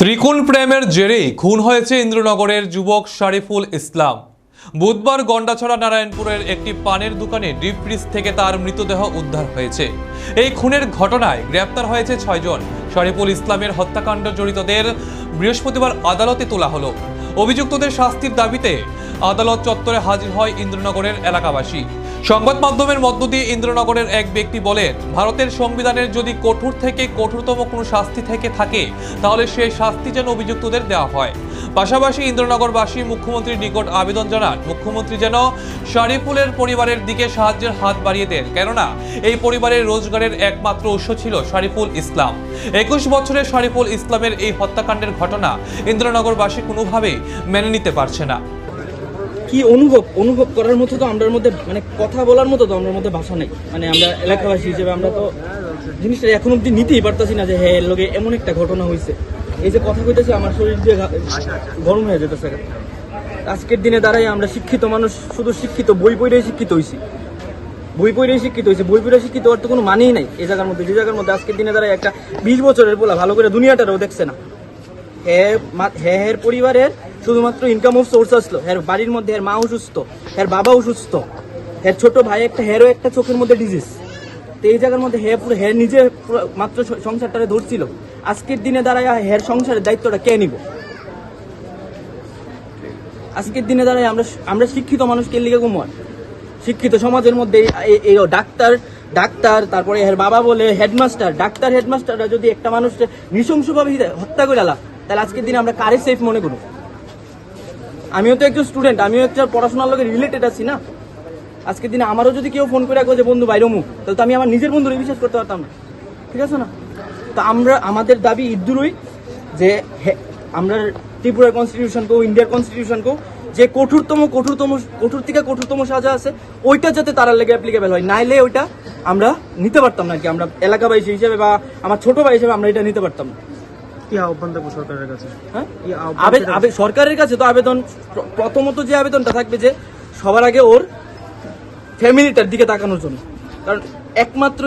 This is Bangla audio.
ত্রিকোণ প্রেমের জেরেই খুন হয়েছে ইন্দ্রনগরের যুবক শারিফুল ইসলাম। বুধবার গন্ডাছড়া নারায়ণপুরের একটি পানের দোকানে ডিপ ফ্রিজ থেকে তার মৃতদেহ উদ্ধার হয়েছে। এই খুনের ঘটনায় গ্রেপ্তার হয়েছে ছয়জন শরীফুল ইসলামের হত্যাকাণ্ড জড়িতদের বৃহস্পতিবার আদালতে তোলা হলো। অভিযুক্তদের শাস্তির দাবিতে আদালত চত্বরে হাজির হয় ইন্দ্রনগরের এলাকাবাসী। সংবাদ মাধ্যমের মধ্য দিয়ে ইন্দ্রনগরের এক ব্যক্তি বলেন ভারতের সংবিধানের যদি কঠোর থেকে কঠোরতম কোনো শাস্তি থেকে থাকে, তাহলে সেই শাস্তি যেন অভিযুক্তদের দেওয়া হয়। পাশাপাশি ইন্দ্রনগরবাসী মুখ্যমন্ত্রীর নিকট আবেদন জানান, মুখ্যমন্ত্রী যেন শরীফুলের পরিবারের দিকে সাহায্যের হাত বাড়িয়ে দেন। কেননা, এই পরিবারের রোজগারের একমাত্র উৎস ছিল শরীফুল ইসলাম। একুশ বছরের শরীফুল ইসলামের এই হত্যাকাণ্ডের ঘটনা ইন্দ্রনগরবাসী কোনোভাবেই মেনে নিতে পারছে না। কি অনুভব? অনুভব করার মতো তো আমরার মধ্যে মানে কথা বলার মতো তো আমরার মধ্যে ভাষা নেই। মানে আমরা এলাকাবাসী হিসেবে আমরা তো জিনিসটা এখন অব্দি নিতেই পারতাছি না যে হ্যাঁ এর লগে এমন একটা ঘটনা হয়েছে এই যে কথা কইতেছে, আমার শরীর দিয়ে গরম হয়ে যেতেছে আজকের দিনে দাঁড়াই আমরা শিক্ষিত মানুষ, শুধু শিক্ষিত, বই পড়েই শিক্ষিত হয়েছি বই পড়েই শিক্ষিত হয়েছে বই পড়ে শিক্ষিত হওয়ার তো কোনো মানেই নাই। এই জায়গার মধ্যে, যে জায়গার মধ্যে আজকের দিনে দাঁড়ায় একটা বিশ বছরের বলা ভালো করে দুনিয়াটারও দেখছে না। হ্যাঁ হ্যাঁ পরিবারের শুধুমাত্র ইনকাম অফ সোর্স আসলো। হ্যার বাড়ির মধ্যে মা অসুস্থ এর বাবা অসুস্থ এর ছোট ভাই একটা, হেরও একটা চোখের মধ্যে ডিজিজ তো এই জায়গার মধ্যে হ্যাঁ হ্যাঁ নিজে মাত্র সংসারটারে ধরছিল। আজকের দিনে দাঁড়ায় হের সংসারের দায়িত্বটা কে নিব? আজকের দিনে দাঁড়ায় আমরা আমরা শিক্ষিত মানুষ কে লিগে ঘুমার শিক্ষিত সমাজের মধ্যে এই- ডাক্তার ডাক্তার, তারপরে এর বাবা বলে হেডমাস্টার ডাক্তার হেডমাস্টাররা যদি একটা মানুষকে নৃশংসভাবে হত্যা করে আলা তাহলে আজকের দিনে আমরা কারে সেফ মনে করব? আমিও তো একজন স্টুডেন্ট আমিও একটা পড়াশোনার লগে রিলেটেড আছি না? আজকের দিনে আমারও যদি কেউ ফোন করে রাখো যে, বন্ধু বাইরমু তাহলে তো আমি আমার নিজের বন্ধুরে বিশ্বাস করতে পারতাম না। ঠিক আছে না? তো আমরা, আমাদের দাবি ইদ্দুরই যে আমরা ত্রিপুরার কনস্টিটিউশন কো ইন্ডিয়ার কনস্টিটিউশন কো, যে কঠোরতম কঠোরতম, কঠোর থেকে কঠোরতম সাজা আছে, ওইটা যাতে তার লেগে অ্যাপ্লিকেবল হয়। নাইলে ওইটা আমরা নিতে পারতাম না কি। আমরা এলাকাবাসী হিসেবে বা আমার ছোট ভাই হিসেবে আমরা এটা নিতে পারতাম না। কি আহ্বান দেবো সরকারের কাছে? হ্যাঁ? সরকারের কাছে তো আবেদন প্রথমত যে আবেদনটা থাকবে যে সবার আগে ওর ফ্যামিলিটার দিকে তাকানোর জন্য। কারণ একমাত্র